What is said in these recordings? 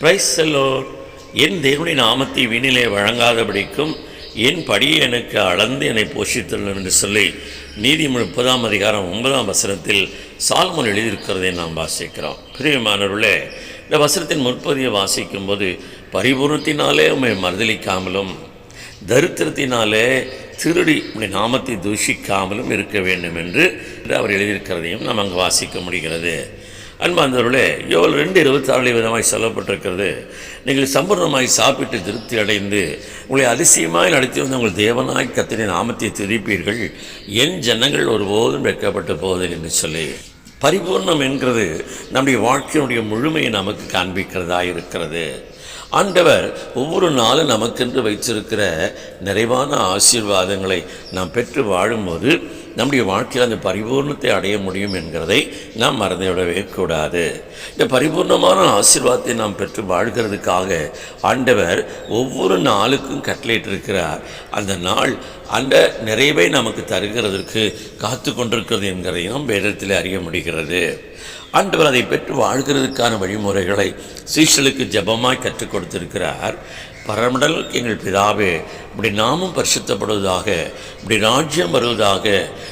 Price செல்லோர் என் தேவனுடைய நாமத்தை வீணிலே வழங்காதபடிக்கும் என் படியை எனக்கு அளந்து என்னை போஷித்துள்ளனர் என்று சொல்லி நீதி முப்பதாம் அதிகாரம் ஒன்பதாம் வசனத்தில் சால்மன் எழுதியிருக்கிறதை நாம் வாசிக்கிறோம். பிரியமானவர்களே இந்த வசனத்தின் முற்பதியை வாசிக்கும்போது பரிபூர்ணத்தினாலே உண்மை மறுதளிக்காமலும் தரித்திரத்தினாலே திருடி உடைய நாமத்தை தூஷிக்காமலும் இருக்க வேண்டும் என்று அவர் எழுதியிருக்கிறதையும் நாம் அங்கு வாசிக்க முடிகிறது. அன்பாந்தவர்களே யோல் ரெண்டு இருபத்தாறு விதமாய் சொல்லப்பட்டிருக்கிறது. நீங்கள் சம்பூர்ணமாய் சாப்பிட்டு திருப்தி அடைந்து உங்களை அதிசயமாய் நடத்தி வந்து உங்கள் தேவனாய் கத்தின நாமத்தை திருப்பீர்கள் என் ஜனங்கள் ஒருபோதும் வெட்கப்பட்டு போவதில்லை என்று சொல்லி பரிபூர்ணம் என்கிறது நம்முடைய வாழ்க்கையினுடைய முழுமையை நமக்கு காண்பிக்கிறதா இருக்கிறது. ஆண்டவர் ஒவ்வொரு நாளும் நமக்கென்று வைத்திருக்கிற நிறைவான ஆசீர்வாதங்களை நாம் பெற்று வாழும்போது நம்முடைய வாழ்க்கையில் அந்த பரிபூர்ணத்தை அடைய முடியும் என்கிறதை நாம் மறந்துவிடவே கூடாது. இந்த பரிபூர்ணமான ஆசீர்வாதத்தை நாம் பெற்று வாழ்கிறதுக்காக ஆண்டவர் ஒவ்வொரு நாளுக்கும் கட்டளையிட்டிருக்கிறார். அந்த நாள் அந்த நிறைவை நமக்கு தருகிறதற்கு காத்து கொண்டிருக்கிறது என்கிறதையும் வேதத்தில் அறிய முடிகிறது. ஆண்டவர் அதை பெற்று வாழ்கிறதுக்கான வழிமுறைகளை சீஷலுக்கு ஜபமாய் கற்றுக் கொடுத்திருக்கிறார். பரமடல் எங்கள் பிதாவே இப்படி நாமும் பரிசுத்தப்படுவதாக இப்படி ராஜ்யம் வருவதாக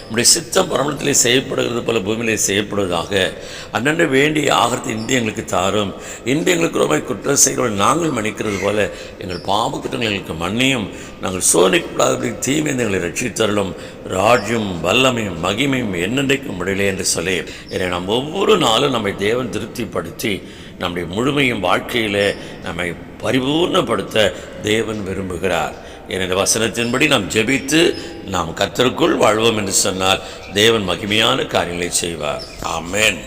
இப்படி சித்தம் பரமடத்திலே செய்யப்படுகிறது போல பூமியிலே செய்யப்படுவதாக அண்ணன் வேண்டிய ஆகத்தை இந்திய எங்களுக்கு தாரும். இன்று எங்களுக்கு ரொம்ப குற்றம் செய்கிறவர்கள் நாங்கள் மன்னிக்கிறது போல எங்கள் பாவ குற்றங்கள் எங்களுக்கு மன்னியும். நாங்கள் சோதனைக்குள்ளாதபடி தீமை எங்களை ரட்சித்தருளும் ராஜ்யம் வல்லமையும் மகிமையும் என்னென்றைக்கும் முடியல என்று சொல்லி என்னை நாம் ஒவ்வொரு நாளும் நம்மை தேவன் திருப்திப்படுத்தி நம்முடைய முழுமையும் வாழ்க்கையில் நம்மை பரிபூர்ணப்படுத்த தேவன் விரும்புகிறார். எனது வசனத்தின்படி நாம் ஜெபித்து நாம் கத்தருக்குள் வாழ்வோம் என்று சொன்னால் தேவன் மகிமையான காரியங்களை செய்வார். ஆமேன்.